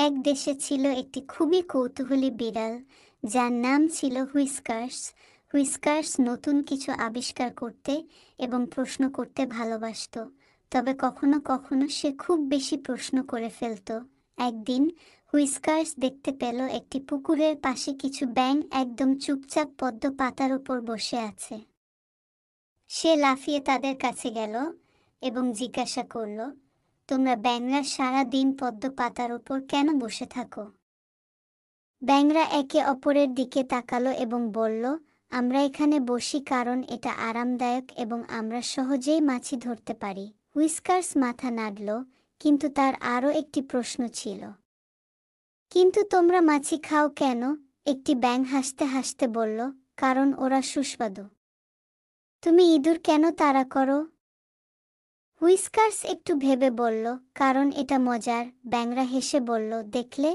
এক দেশে ছিল একটি খুবই কৌতূহলী বিড়াল, যার নাম ছিল হুইস্কার্স। হুইস্কার্স নতুন কিছু আবিষ্কার করতে এবং প্রশ্ন করতে ভালোবাসত, তবে কখনো কখনো সে খুব বেশি প্রশ্ন করে ফেলত। একদিন হুইস্কার্স দেখতে পেল একটি পুকুরের পাশে কিছু ব্যাঙ একদম চুপচাপ পদ্ম পাতার উপর বসে আছে। সে লাফিয়ে তাদের কাছে গেল এবং জিজ্ঞাসা করল তোমরা ব্যাংরা সারা দিন পদ্ম পাতার উপর কেন বসে থাকো? ব্যাংরা একে অপরের দিকে তাকালো এবং বলল, আমরা এখানে বসি কারণ এটা আরামদায়ক এবং আমরা সহজেই মাছি ধরতে পারি। হুইস্কার্স মাথা নাড়ল, কিন্তু তার আরও একটি প্রশ্ন ছিল। কিন্তু তোমরা মাছি খাও কেন? একটি ব্যাং হাসতে হাসতে বলল, কারণ ওরা সুস্বাদু। তুমি ইঁদুর কেন তাড়া করো? হুইস্কার্স একটু ভেবে বলল, কারণ এটা মজার। ব্যাংরা হেসে বলল, দেখলে?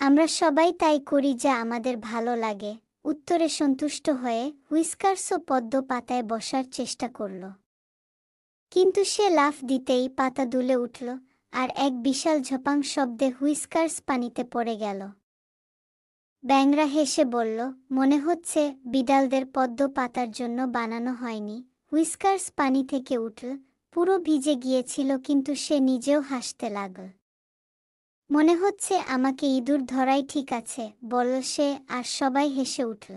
আমরা সবাই তাই করি যা আমাদের ভালো লাগে। উত্তরে সন্তুষ্ট হয়ে হুইস্কার্সও পদ্ম পাতায় বসার চেষ্টা করল। কিন্তু সে লাফ দিতেই পাতা দুলে উঠল, আর এক বিশাল ঝপাং শব্দে হুইস্কার্স পানিতে পড়ে গেল। ব্যাংরা হেসে বলল, মনে হচ্ছে বিড়ালদের পদ্ম পাতার জন্য বানানো হয়নি। হুইস্কার্স পানি থেকে উঠল পুরো ভিজে গিয়েছিল, কিন্তু সে নিজেও হাসতে লাগল। মনে হচ্ছে আমাকে ইঁদুর ধরাই ঠিক আছে বলল সে, আর সবাই হেসে উঠল।